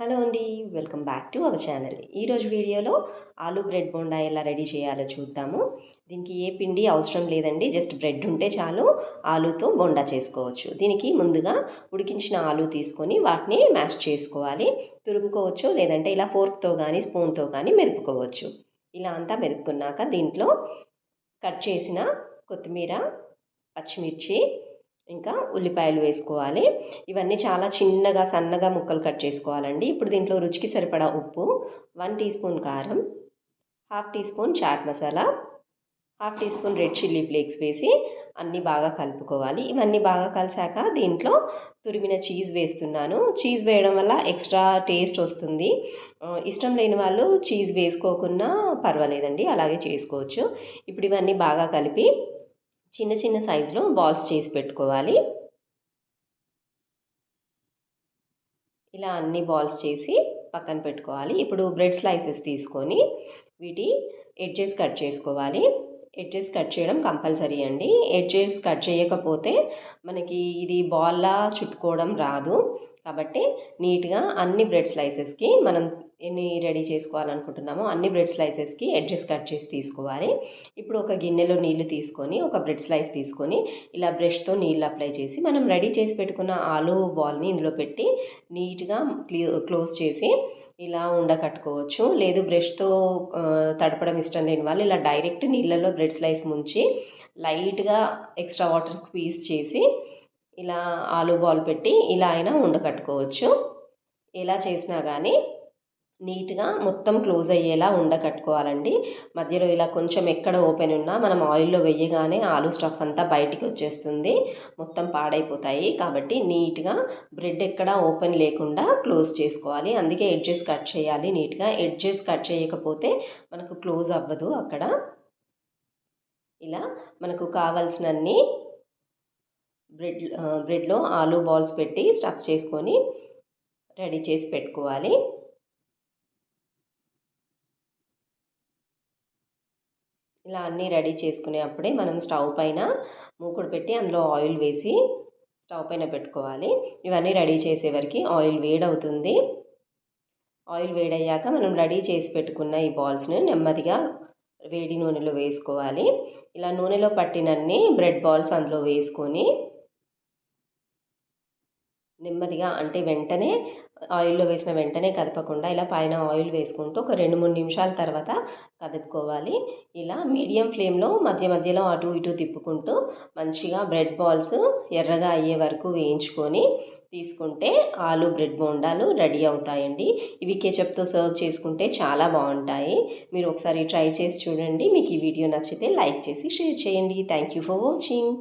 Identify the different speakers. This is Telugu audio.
Speaker 1: హలో అండి welcome back to our channel. ఈరోజు వీడియోలో ఆలూ బ్రెడ్ బోండా ఎలా రెడీ చేయాలో చూద్దాము. దీనికి ఏ పిండి అవసరం లేదండి జస్ట్ బ్రెడ్ ఉంటే చాలు ఆలూతో బోండా చేసుకోవచ్చు. దీనికి ముందుగా ఉడికించిన ఆలూ తీసుకొని వాటిని మ్యాష్ చేసుకోవాలి. తురుముకోవచ్చు లేదంటే ఇలా ఫోర్క్తో కానీ స్పూన్తో కానీ మెరుపుకోవచ్చు. ఇలా అంతా మెరుపుకున్నాక దీంట్లో కట్ చేసిన కొత్తిమీర పచ్చిమిర్చి ఇంకా ఉల్లిపాయలు వేసుకోవాలి. ఇవన్నీ చాలా చిన్నగా సన్నగా ముక్కలు కట్ చేసుకోవాలండి. ఇప్పుడు దీంట్లో రుచికి సరిపడా ఉప్పు వన్ టీ స్పూన్ కారం half teaspoon chaat masala half teaspoon red chilli flakes వేసి అన్నీ బాగా కలుపుకోవాలి. ఇవన్నీ బాగా కలిసాక దీంట్లో తురిమిన చీజ్ వేస్తున్నాను. చీజ్ వేయడం వల్ల ఎక్స్ట్రా టేస్ట్ వస్తుంది. ఇష్టం లేని వాళ్ళు చీజ్ వేసుకోకుండా పర్వాలేదండి. అలాగే చేసుకోవచ్చు. ఇప్పుడు ఇవన్నీ బాగా కలిపి చిన్న చిన్న సైజులో బాల్స్ చేసి పెట్టుకోవాలి. ఇలా అన్ని బాల్స్ చేసి పక్కన పెట్టుకోవాలి. ఇప్పుడు బ్రెడ్ స్లైసెస్ తీసుకొని వీటి ఎడ్జెస్ కట్ చేసుకోవాలి. ఎడ్జెస్ కట్ చేయడం కంపల్సరీ అండి. ఎడ్జెస్ కట్ చేయకపోతే మనకి ఇది బాల్లా చుట్టుకోవడం రాదు. కాబట్టి నీట్గా అన్ని బ్రెడ్ స్లైసెస్కి మనం ఎన్ని రెడీ చేసుకోవాలనుకుంటున్నామో అన్ని బ్రెడ్ స్లైసెస్కి ఎడ్జెస్ కట్ చేసి తీసుకోవాలి. ఇప్పుడు ఒక గిన్నెలో నీళ్ళు తీసుకొని ఒక బ్రెడ్ స్లైస్ తీసుకొని ఇలా బ్రష్తో నీళ్ళు అప్లై చేసి మనం రెడీ చేసి పెట్టుకున్న ఆలు బాల్ని ఇందులో పెట్టి నీట్గా క్లోజ్ చేసి ఇలా ఉండకట్టుకోవచ్చు లేదు బ్రష్తో తడపడం ఇష్టం లేని వాళ్ళు ఇలా డైరెక్ట్ నీళ్ళలో బ్రెడ్ స్లైస్ ముంచి లైట్గా ఎక్స్ట్రా వాటర్ స్క్వీజ్ చేసి ఇలా ఆలు బాల్ పెట్టి ఇలా అయినా ఉండకట్టుకోవచ్చు ఎలా చేసినా కానీ నీట్గా మొత్తం క్లోజ్ అయ్యేలా ఉండకట్టుకోవాలండి మధ్యలో ఇలా కొంచెం ఎక్కడ ఓపెన్ ఉన్నా మనం ఆయిల్లో వేయగానే ఆలు స్టఫ్ అంతా బయటికి వచ్చేస్తుంది. మొత్తం పాడైపోతాయి. కాబట్టి నీట్గా బ్రెడ్ ఎక్కడ ఓపెన్ లేకుండా క్లోజ్ చేసుకోవాలి. అందుకే ఎడ్జెస్ కట్ చేయాలి నీట్గా. ఎడ్జెస్ కట్ చేయకపోతే మనకు క్లోజ్ అవ్వదు అక్కడ. ఇలా మనకు కావాల్సినన్ని బ్రెడ్ బ్రెడ్లో ఆలు బాల్స్ పెట్టి స్టఫ్ చేసుకొని రెడీ చేసి పెట్టుకోవాలి. ఇలా అన్నీ రెడీ చేసుకునే అప్పుడే మనం స్టవ్ పైన మూకుడు పెట్టి అందులో ఆయిల్ వేసి స్టవ్ పైన పెట్టుకోవాలి. ఇవన్నీ రెడీ చేసే వరకు ఆయిల్ వేడవుతుంది. ఆయిల్ వేడయ్యాక మనం రెడీ చేసి పెట్టుకున్న ఈ బాల్స్ని నెమ్మదిగా వేడి నూనెలో వేసుకోవాలి. ఇలా నూనెలో పట్టినన్ని బ్రెడ్ బాల్స్ అందులో వేసుకొని నెమ్మదిగా అంటే వెంటనే ఆయిల్లో వేసిన వెంటనే కదపకుండా ఇలా పైన ఆయిల్ వేసుకుంటూ ఒక రెండు మూడు నిమిషాల తర్వాత కదుపుకోవాలి. ఇలా మీడియం ఫ్లేమ్లో మధ్య మధ్యలో అటు ఇటు తిప్పుకుంటూ మంచిగా బ్రెడ్ బాల్స్ ఎర్రగా అయ్యే వరకు వేయించుకొని తీసుకుంటే ఆలు బ్రెడ్ బోండాలు రెడీ అవుతాయండి. ఇవి కెచప్తో సర్వ్ చేసుకుంటే చాలా బాగుంటాయి. మీరు ఒకసారి ట్రై చేసి చూడండి. మీకు ఈ వీడియో నచ్చితే లైక్ చేసి షేర్ చేయండి. Thank you for watching.